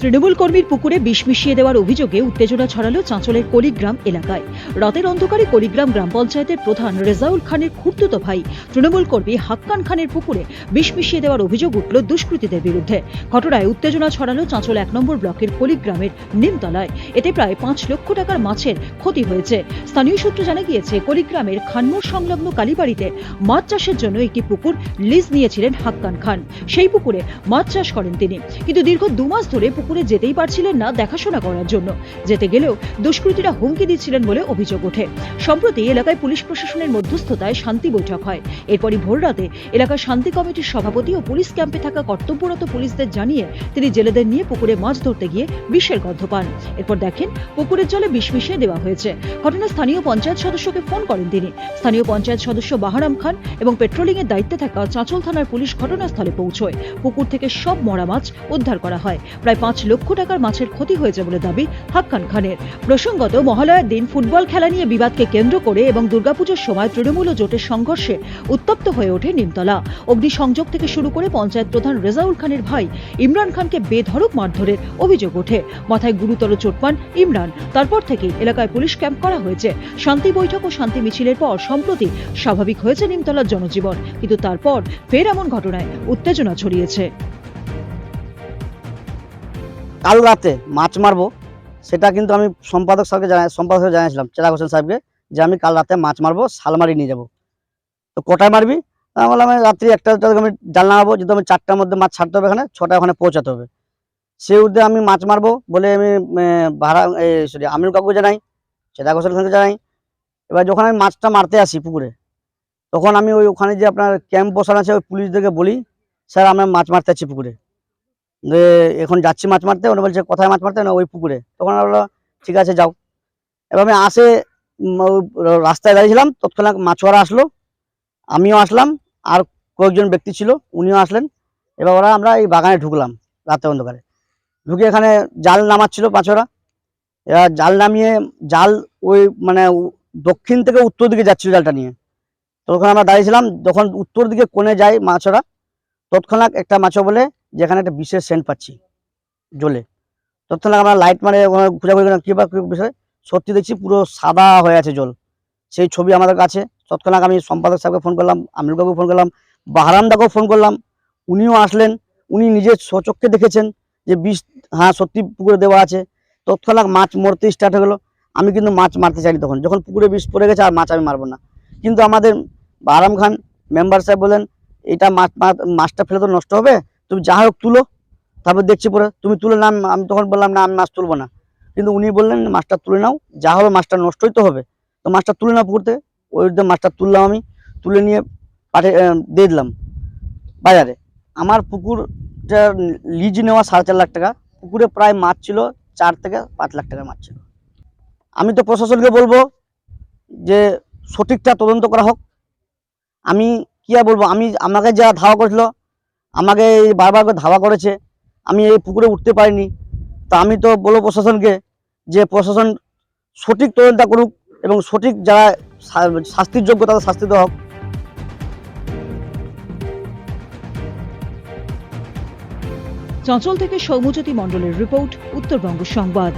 তৃণমূল কর্মীর পুকুরে বিষ মিশিয়ে দেওয়ার অভিযোগে উত্তেজনা ছড়ালো চাঁচলের কলিগ্রাম এলাকায়। রাতের অন্ধকারে কলিগ্রাম গ্রাম পঞ্চায়েতের প্রধান রেজাউল খানের খুর্তুতো ভাই তৃণমূল কর্মী হাক্কান খানের পুকুরে বিষ মিশিয়ে দেওয়ার অভিযোগ উঠল দুষ্কৃতীদের বিরুদ্ধে। ঘটনায় উত্তেজনা ছড়ালো চাঁচল এক নম্বর ব্লকের কলিগ্রামের নিমতলায়। এতে প্রায় পাঁচ লক্ষ টাকার মাছের ক্ষতি হয়েছে। স্থানীয় সূত্রে জানা গিয়েছে, কলিগ্রামের খানমোড় সংলগ্ন কালীবাড়িতে মাছ চাষের জন্য একটি পুকুর লিজ নিয়েছিলেন হাক্কান খান। সেই পুকুরে মাছ চাষ করেন তিনি। কিন্তু দীর্ঘ দু মাস ধরে পুকুরে যেতেই পারছিলেন না দেখাশোনা করার জন্য। যেতে গেলেও দুষ্কৃতীরা হুমকি দিচ্ছিলেন বলে অভিযোগ ওঠে। সম্প্রতি এলাকায় পুলিশ প্রশাসনের মধ্যস্থতায় শান্তি বৈঠক হয়। এরপরই ভোররাতে এলাকার শান্তি কমিটির সভাপতি ও পুলিশ ক্যাম্পে থাকা কর্তব্যরত পুলিশদের জানিয়ে তিনি জেলেদের নিয়ে পুকুরে মাছ ধরতে গিয়ে বিষের গন্ধ পান। এরপর দেখেন, পুকুরের জলে বিষ মিশিয়ে দেওয়া হয়েছে। ঘটনায় স্থানীয় পঞ্চায়েত সদস্যকে ফোন করেন তিনি। স্থানীয় পঞ্চায়েত সদস্য বাহারাম খান এবং পেট্রোলিং এর দায়িত্বে থাকা চাঁচল থানার পুলিশ ঘটনাস্থলে পৌঁছয়। পুকুর থেকে সব মরা মাছ উদ্ধার করা হয়। প্রায় পাঁচ লক্ষ টাকার মাছের ক্ষতি হয়েছে বলে দাবি হাক্কান খানের। প্রসঙ্গত, মহালয়ার দিন ফুটবল খেলা নিয়ে বিবাদকে কেন্দ্র করে এবং দুর্গাপুজোর সময় তৃণমূল ও জোটের সংঘর্ষে উত্তপ্ত হয়ে ওঠে নিমতলা। অগ্নিসংযোগ থেকে শুরু করে পঞ্চায়েত প্রধান রেজাউল খানের ভাই ইমরান খানকে বেধড়ক মারধরের অভিযোগ ওঠে। মাথায় গুরুতর চোট পান ইমরান। তারপর থেকেই এলাকায় পুলিশ ক্যাম্প করা হয়েছে। শান্তি বৈঠক ও শান্তি মিছিলের পর সম্প্রতি স্বাভাবিক হয়েছে নিমতলার জনজীবন। কিন্তু তারপর ফের এমন ঘটনায় উত্তেজনা ছড়িয়েছে। কাল রাতে মাছ মারবো, সেটা কিন্তু আমি সম্পাদক স্যারকে জানাই, সম্পাদক জানিয়েছিলাম, চেরাগ হোসেন সাহেবকে, যে আমি কাল রাতে মাছ মারবো, শালমারি নিয়ে যাব। তো কটায় মারবি? বললাম, আমি রাত্রি একটা আমি জাল নামাবো, যেহেতু আমি চারটার মধ্যে মাছ ছাড়তে হবে এখানে, ছটায় ওখানে পৌঁছাতে হবে। সেই উদ্যোগে আমি মাছ মারবো বলে আমি ভাড়া সরি আমির কাকু জানাই, চেরাগ হোসেন খানকে জানাই। এবার যখন আমি মাছটা মারতে আসি পুকুরে, তখন আমি ওই ওখানে যে আপনার ক্যাম্প বসানো আছে, ওই পুলিশদেরকে বলি, স্যার, আমরা মাছ মারতে আছি পুকুরে। এখন যাচ্ছি মাছ মারতে ওরা বলছে, কোথায় মাছ মারতে? না, ওই পুকুরে। তখন বললাম, ঠিক আছে, যাও। এবার আমি আসে রাস্তায় দাঁড়িয়েছিলাম, তৎক্ষণাৎ মাছওয়ারা আসলো। আমিও আসলাম, আর কয়েকজন ব্যক্তি ছিল, উনিও আসলেন। এবার ওরা আমরা এই বাগানে ঢুকলাম, রাতে অন্ধকারে। ঢুকে এখানে জাল নামাচ্ছিল মাছওয়ারা। এবার জাল নামিয়ে, জাল ওই মানে দক্ষিণ থেকে উত্তর দিকে যাচ্ছিল জালটা নিয়ে। তখন আমরা দাঁড়িয়েছিলাম, যখন উত্তর দিকে কোণে যায় মাছওয়ারা, তৎক্ষণাৎ একটা মাছও বলে যেখানে একটা বিশেষ সেন্ট পাচ্ছি, জলে। তৎক্ষণাৎ আমরা লাইট ওখানে খোঁজাখুঁজি করলাম কী বা বিষয়, সত্যি দেখছি পুরো সাদা হয়ে আছে জল। সেই ছবি আমাদের কাছে তৎক্ষণাৎ আমি সম্পাদক সাহেবকে ফোন করলাম আমির কাকুকে ফোন করলাম বাহারাম দাকেও ফোন করলাম, উনিও আসলেন, উনি নিজের স্বচক্ষে দেখেছেন যে বিষ হ্যাঁ সত্যি পুকুরে দেওয়া আছে। তৎক্ষণাৎ মাছ মরতে স্টার্ট হয়ে গেলো, আমি কিন্তু মাছ মারতে চাইনি তখন। যখন পুকুরে বিষ পড়ে গেছে, আর মাছ আমি মারবো না। কিন্তু আমাদের বাহারাম খান মেম্বার সাহেব বলেন এটা মাছ, মাছটা ফেলে তো নষ্ট হবে তুমি যা হোক তুলো, তারপর দেখছি পরে তুমি তুলে নাম আমি তখন বললাম, না, আমি মাছ তুলবো না। কিন্তু উনি বললেন, মাছটা তুলে নাও, যা হবে মাছটা নষ্টই তো হবে। তো মাছটা তুলে নাও পুকুরতে, ওই মাছটা তুললাম আমি, তুলে নিয়ে পাঠে দিয়ে দিলাম বাজারে। আমার পুকুরটা লিজ নেওয়া সাড়ে চার লাখ টাকা, পুকুরে প্রায় মাছ ছিল চার থেকে পাঁচ লাখ টাকার মাছ ছিল। আমি তো প্রশাসনকে বলব যে সঠিকটা তদন্ত করা হোক। আমি কি আর বলব? আমি, আমাকে যা ধাওয়া করেছিল আমাকে বারবার করে ধাওয়া করেছে। আমি এই পুকুরে উঠতে পারিনি। তা আমি তো বলব প্রশাসনকে যে প্রশাসন সঠিক তদন্ত করুক এবং সঠিক যারা শাস্তির যোগ্য তাদের শাস্তি দেওয়া হোক। চঞ্চল থেকে সৌম্যজ্যোতি মণ্ডলের রিপোর্ট, উত্তরবঙ্গ সংবাদ।